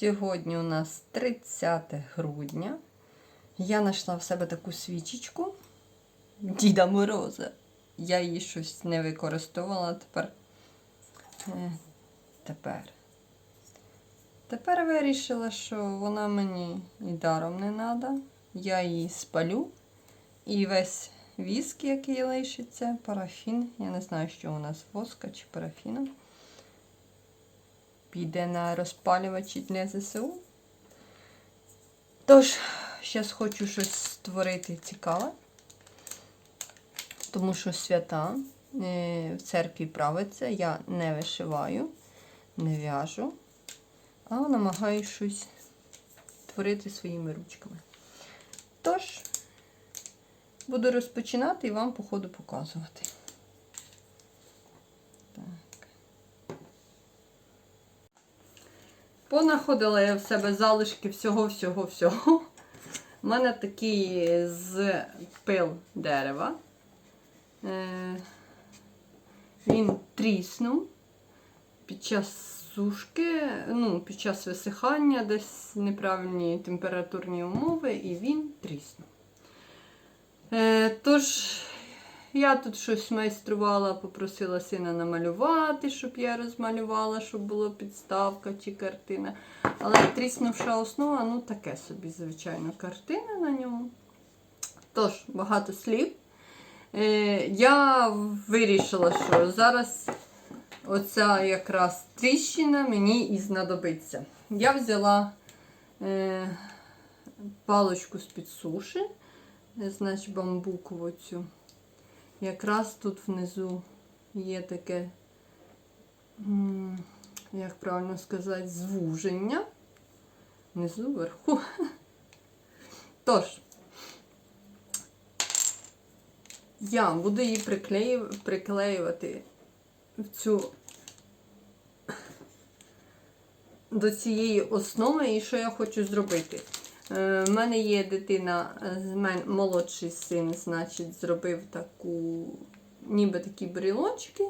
Сьогодні у нас 30 грудня. Я знайшла в себе таку свічечку Діда Мороза. Я її щось не використовувала тепер. Е, Тепер. Тепер вирішила, що вона мені і даром не треба. Я її спалю. І весь віск, який лишиться, парафін. Я не знаю, що у нас воска чи парафіна. Піде на розпалювачі для ЗСУ. Тож, зараз хочу щось створити цікаве. Тому що свята е, в церкві правиться, я не вишиваю, не в'яжу, а намагаюся щось творити своїми ручками. Тож, буду розпочинати і вам по ходу показувати. Понаходила я в себе залишки всього-всього-всього. У мене такий з пил дерева. Е, Він тріснув під час сушки, ну, під час висихання, десь неправильні температурні умови, і він тріснув. Е, Тож, я тут щось майструвала, попросила сина намалювати, щоб я розмалювала, щоб була підставка чи картина. Але тріснувша основа, ну таке собі, звичайно, картина на ньому. Тож, багато слів. Е, я вирішила, що зараз оця якраз тріщина мені і знадобиться. Я взяла е, паличку з-під суші, е, значить бамбукову цю. Якраз тут внизу є таке, як правильно сказати, звуження. Внизу, вверху. Тож, я буду її приклеювати в цю до цієї основи, і що я хочу зробити. Е, в мене є дитина, е, молодший син, значить, зробив таку, ніби такі брілочки.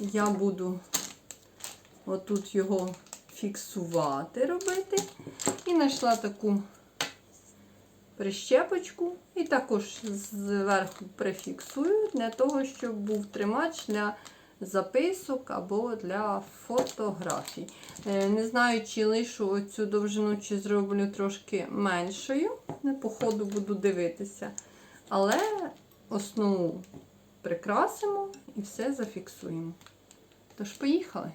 Я буду отут його фіксувати, робити. І знайшла таку прищепочку і також зверху прифіксую для того, щоб був тримач для записок або для фотографій. Е, Не знаю, чи лишу оцю довжину, чи зроблю трошки меншою. По ходу буду дивитися. Але основу прикрасимо і все зафіксуємо. Тож, поїхали!